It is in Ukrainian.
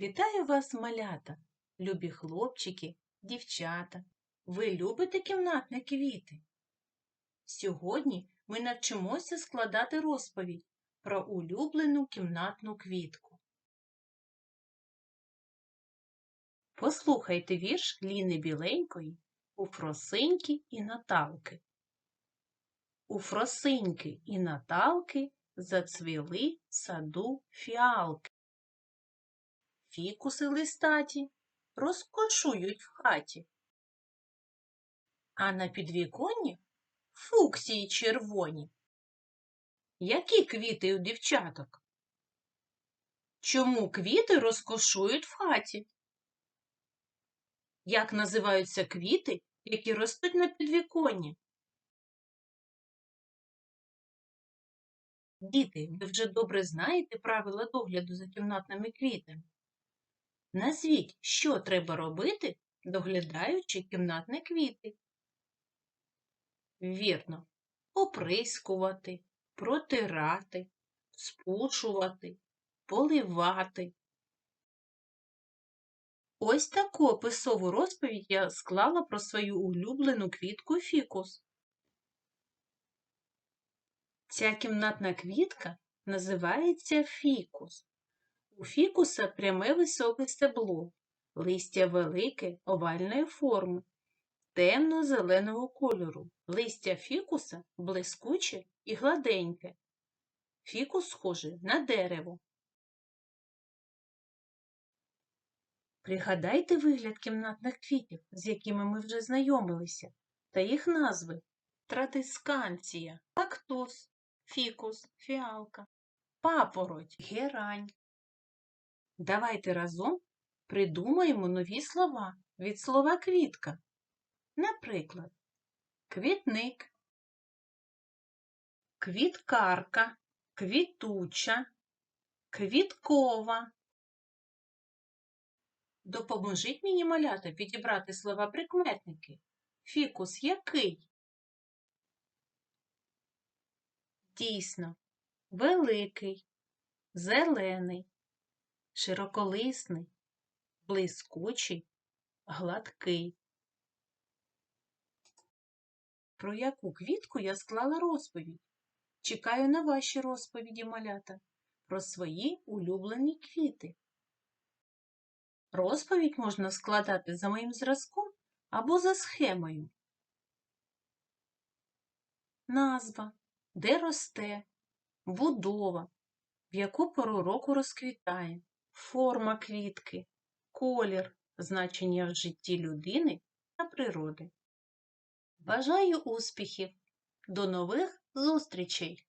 Вітаю вас, малята, любі хлопчики, дівчата. Ви любите кімнатні квіти? Сьогодні ми навчимося складати розповідь про улюблену кімнатну квітку. Послухайте вірш Ліни Біленької у Фросиньки і Наталки. У Фросиньки і Наталки зацвіли саду фіалки. Фікуси листаті розкошують в хаті. А на підвіконні фуксії червоні. Які квіти у дівчаток? Чому квіти розкошують в хаті? Як називаються квіти, які ростуть на підвіконні? Діти, ви вже добре знаєте правила догляду за кімнатними квітами. Назвіть, що треба робити, доглядаючи кімнатні квіти. Вірно, оприскувати, протирати, спушувати, поливати. Ось таку описову розповідь я склала про свою улюблену квітку фікус. Ця кімнатна квітка називається фікус. У фікуса пряме високе стебло, листя велике овальної форми, темно-зеленого кольору. Листя фікуса блискуче і гладеньке. Фікус схожий на дерево. Пригадайте вигляд кімнатних квітів, з якими ми вже знайомилися, та їх назви тратисканція, кактус, фікус, фіалка, папороть, герань. Давайте разом придумаємо нові слова від слова квітка. Наприклад, квітник, квіткарка, квітуча, квіткова. Допоможіть мені малята підібрати слова прикметники. Фікус який? Дійсно, великий, зелений, широколисний, блискучий, гладкий. Про яку квітку я склала розповідь? Чекаю на ваші розповіді, малята, про свої улюблені квіти. Розповідь можна складати за моїм зразком або за схемою. Назва, де росте, будова, в яку пору року розквітає, форма квітки, колір, значення в житті людини та природи. Бажаю успіхів! До нових зустрічей!